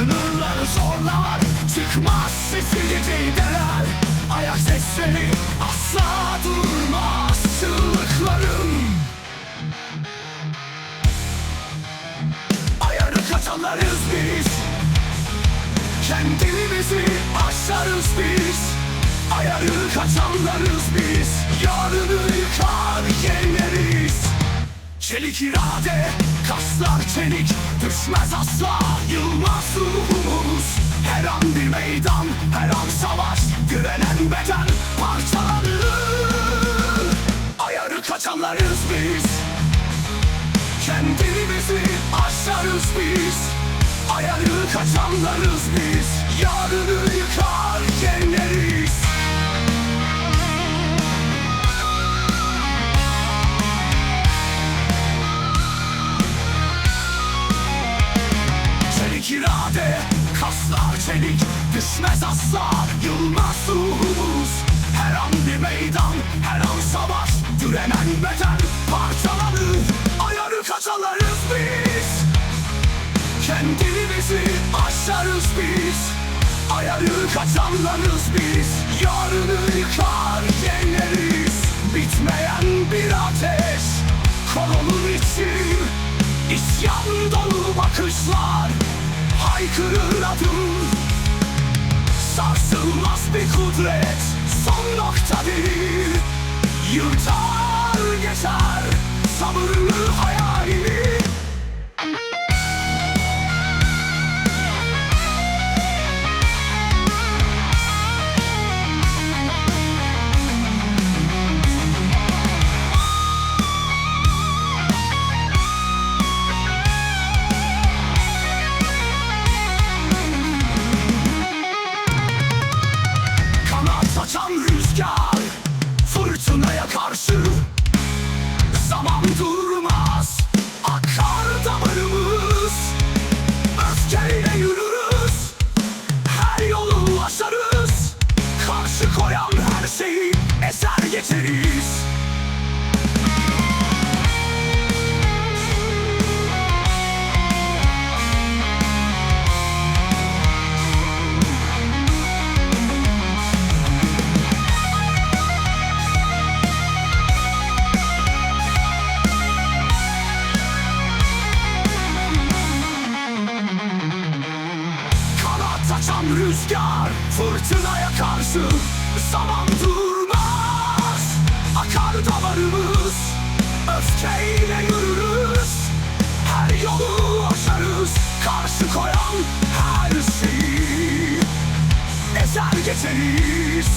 Sınırları zorlar. Çıkmaz sesini deler. Ayak sesleri asla durmaz. Çığlıklarım. Ayarı kaçanlarız biz. Kendimizi aşarız biz. Ayarı kaçanlarız biz. Yarını yıkar yeneriz Çelik irade, kaslar çelik Düşmez asla, yılmaz ruhumuz Her an bir meydan, her an savaş Direnen beden parçalanır Ayarı kaçanlarız biz. Kendimizi aşarız biz. Ayarı kaçanlarız biz. Yarını yıkar çelik Düşmez asla, yılmaz ruhumuz Her an bir meydan, her an savaş. Direnen beden parçalanır Ayarı kaçalarız biz. Kendimizi aşarız biz. Ayarı kaçanlarız biz. Yarını yıkar yeneriz Bitmeyen bir ateş Konulur için İsyan dolu bakışlar Haykırır adım Sarsılmaz bir kudret Son nokta değil. Yırtar Açan rüzgar Fırtınaya karşı Zaman durmaz. Akar damarımız Öfkeyle yürürüz. Her yolu aşarız Karşı koyan her şeyi. Ezer geçeriz